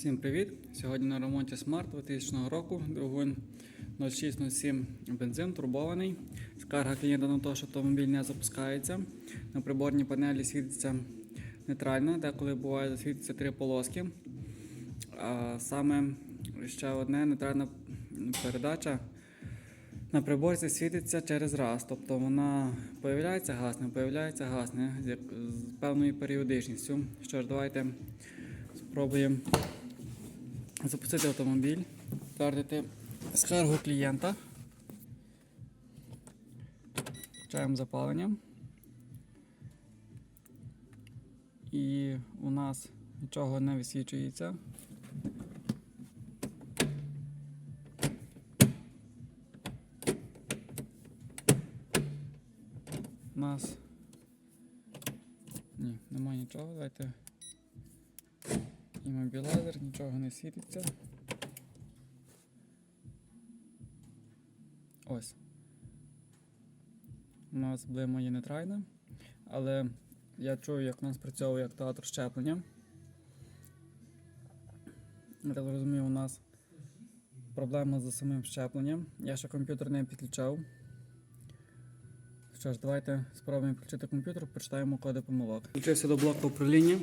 Всім привіт! Сьогодні на ремонті Smart 2000 року, двигун 0607 бензин турбований. Скарга клієнта на те, що автомобіль не запускається. На приборній панелі світиться нейтрально, деколи буває світиться три полоски. А саме ще одне нейтральна передача на приборці світиться через раз. Тобто вона появляється, гасне, появляється, гасне з певною періодичністю. Що ж, давайте спробуємо запустити автомобіль, підтвердити скаргу клієнта. Включаємо запалення. І у нас нічого не висвічується. У нас ні, немає нічого. Давайте імобілайзер, нічого не світиться. Ось. У нас блима є нейтральна, але я чую, як у нас працьовує актуатор щеплення. Я так розумію, у нас проблема з самим щепленням. Я ще комп'ютер не підключав. Що ж, давайте спробуємо включити комп'ютер, почитаємо коди помилок. Включився до блоку управління.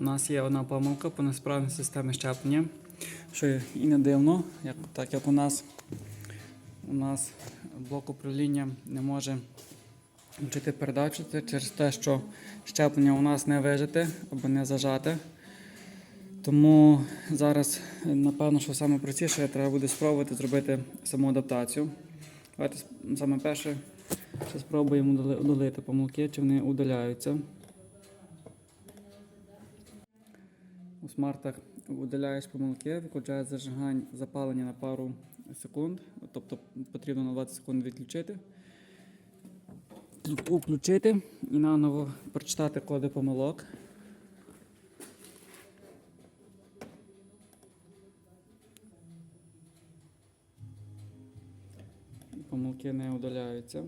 У нас є одна помилка по несправній системі щеплення, що і не дивно, як, так як у нас, у нас блок управління не може включити передачу, через те, що щеплення у нас не вижите або не зажате. Тому зараз, напевно, що саме простіше треба буде спробувати зробити саму адаптацію. Давайте саме перше, ще спробуємо удали- удалити помилки, чи вони удаляються. Смартах удаляєш помилки, виключаєш зажигання запалення на пару секунд, тобто потрібно на 20 секунд відключити. Включити і наново прочитати коди помилок. Помилки не удаляються.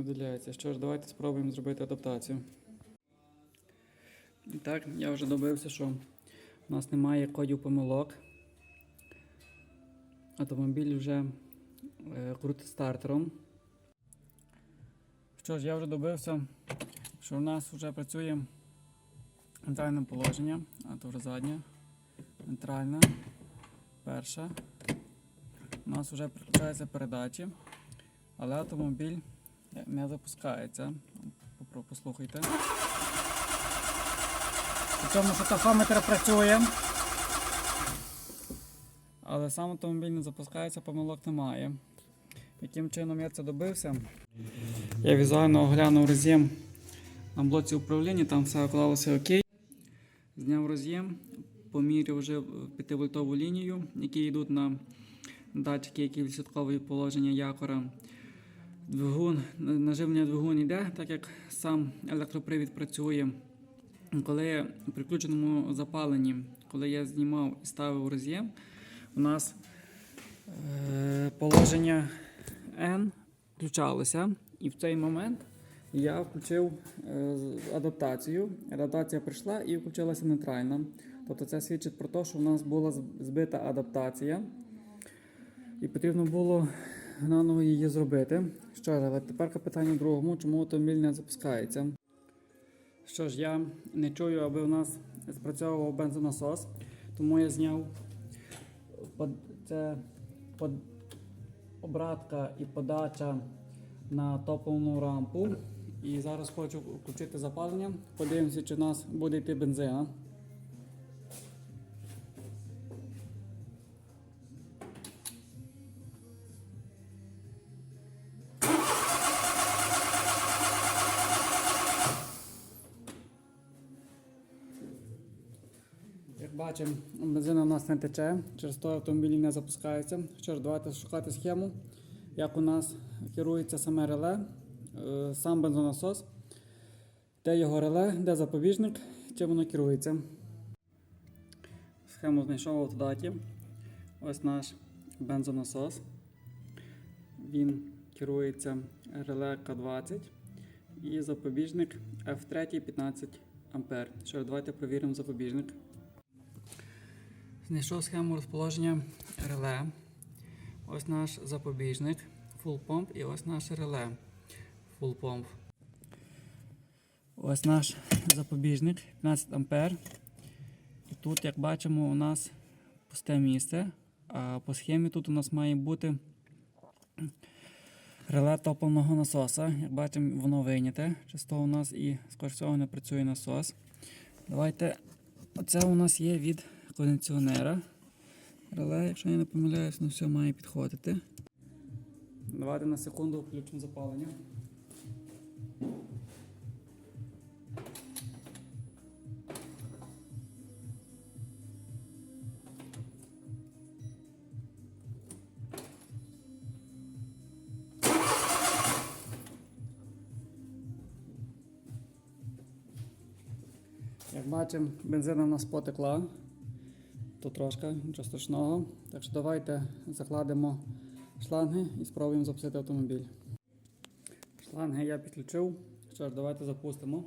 Не удаляється. Що ж, давайте спробуємо зробити адаптацію. І так, я вже добився, що у нас немає кодів помилок. Автомобіль вже е, крутить стартером. Що ж, я вже добився, що у нас вже працює нейтральне положення, а то вже заднє. Нейтральна. Перша. У нас вже підключаються передачі, але автомобіль не запускається. Послухайте. Причому що тахометр працює. Але сам автомобіль не запускається, помилок немає. Яким чином я це добився? Я візуально оглянув роз'єм на блоці управління, там все оклалося окей. Зняв роз'єм, поміряв вже 5-вольтову лінію, які йдуть на датчики, які відслідковують положення якора. Двигун, наживлення двигун йде, так як сам електропривід працює. Коли при включеному запаленні, коли я знімав і ставив роз'єм, у нас е, положення N включалося. І в цей момент я включив е, адаптацію. Адаптація прийшла і включилася нейтральна. Тобто це свідчить про те, що в нас була збита адаптація. І потрібно було наново її зробити. Що ж, але тепер питання другому, чому автомобіль не запускається. Що ж, я не чую, аби у нас спрацьовував бензонасос, тому я зняв це под- обратка і подача на топливну рампу. І зараз хочу включити запалення. Подивимося, чи в нас буде йти бензина. Бачимо, бензина у нас не тече, через то автомобілі не запускаються. Що ж, давайте шукати схему, як у нас керується саме реле, е, сам бензонасос, де його реле, де запобіжник, чим воно керується. Схему знайшов в автодаті. Ось наш бензонасос. Він керується реле К20 і запобіжник F3 15 А. Що давайте перевіримо запобіжник. Знайшов схему розположення реле. Ось наш запобіжник Full Pump і ось наше реле Full Pump. Ось наш запобіжник 15 А. І тут, як бачимо, у нас пусте місце. А по схемі тут у нас має бути реле топливного насоса. Як бачимо, воно вийняте. Часто у нас і скоріш всього не працює насос. Давайте. Оце у нас є від кондиціонера. Реле, якщо я не помиляюсь, ну все має підходити. Давайте на секунду включимо запалення. Як бачимо, бензина в нас потекла. Тут трошки, страшного. Так що давайте закладемо шланги і спробуємо запустити автомобіль. Шланги я підключив. Що ж, давайте запустимо.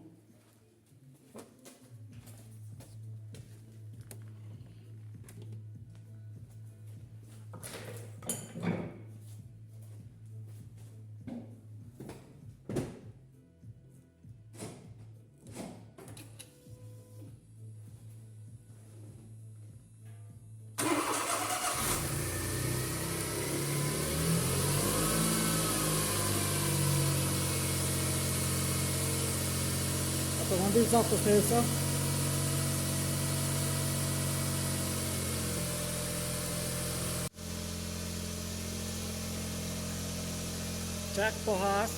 Автомобіль запустився. Чек погас.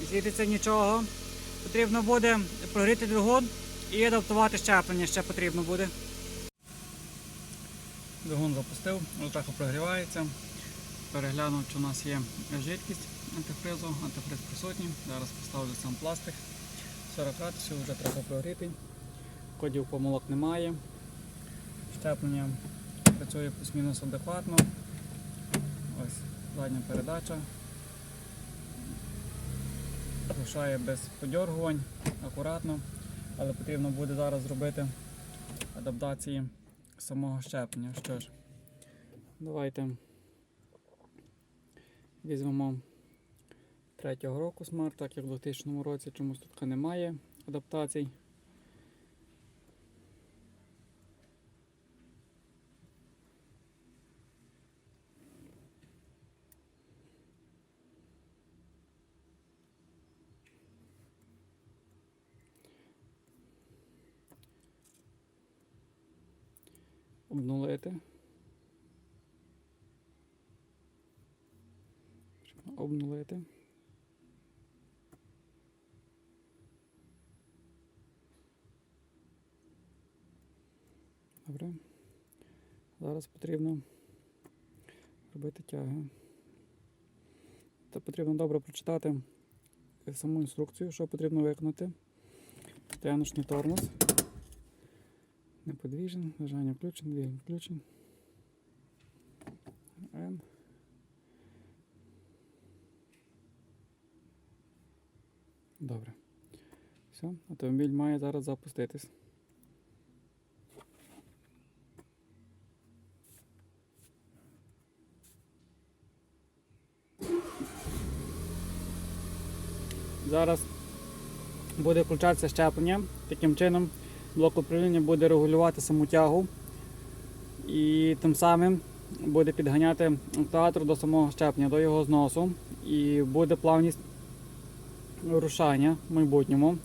Не світиться нічого. Потрібно буде прогріти двигун і адаптувати щеплення ще потрібно буде. Двигун запустив, трохи прогрівається. Переглянув, чи у нас є жидкість антифризу, антифриз присутній. Зараз поставлю сам пластик. 40 градусів вже треба прогріти. Кодів помилок немає. Щеплення працює плюс-мінус адекватно. Ось задня передача. Рушає без подьоргувань, акуратно, але потрібно буде зараз зробити адаптації самого щеплення. Що ж, давайте візьмемо третього року смарт, так як в 2000 році чомусь тут немає адаптацій. Обнулити. Обнулити. Добре. Зараз потрібно робити тяги. Та потрібно добре прочитати саму інструкцію, що потрібно виконати. Тянушний тормоз. Неподвіжен, бажання включен, двигун включен. М. Добре. Все, автомобіль має зараз запуститись. Зараз буде включатися щеплення. Таким чином блок управління буде регулювати саму тягу і тим самим буде підганяти актуатор до самого щеплення, до його зносу. І буде плавність рушання в майбутньому.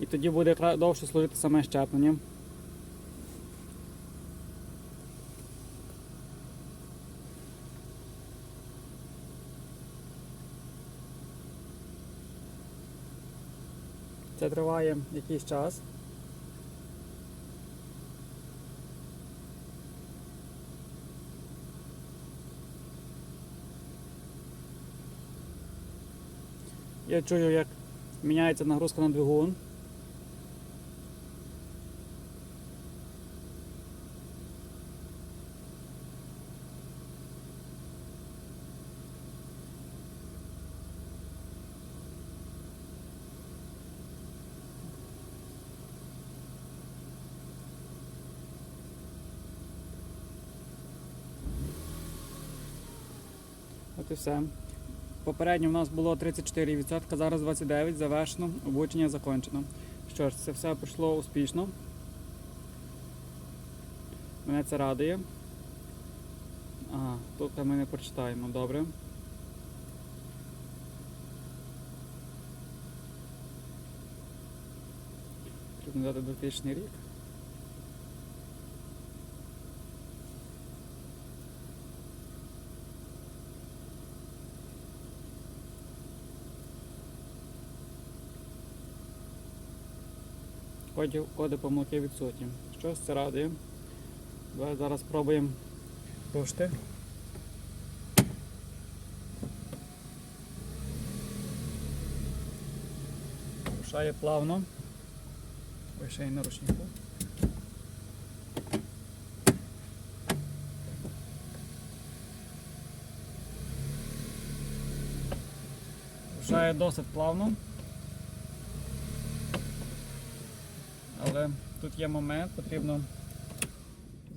І тоді буде довше служити саме щеплення. Це триває якийсь час. Я чую, як міняється нагрузка на двигун. От і все. Попередньо в нас було 34%, зараз 29%, завершено, обучення закінчено. Що ж, це все пройшло успішно. Мене це радує. Ага, тут ми не прочитаємо, добре. Потрібно дати 2000 рік. Коді, коди помилки відсутні. Щось це радує. Давай зараз спробуємо пушти. Рушає плавно. Ой, ще й на ручнику. Рушає досить плавно. Але тут є момент, потрібно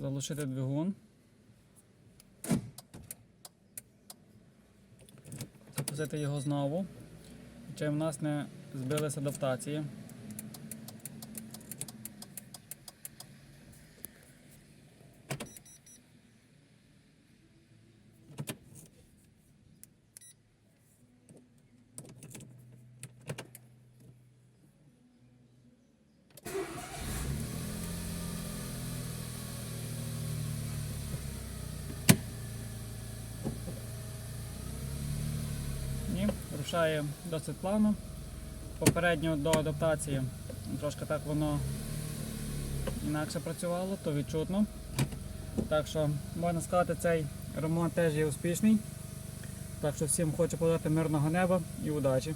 залишити двигун. Запустити його знову. Чи в нас не збилися адаптації. Ні, рушає досить плавно. Попередньо до адаптації трошки так воно інакше працювало, то відчутно. Так що можна сказати, цей ремонт теж є успішний. Так що всім хочу подати мирного неба і удачі.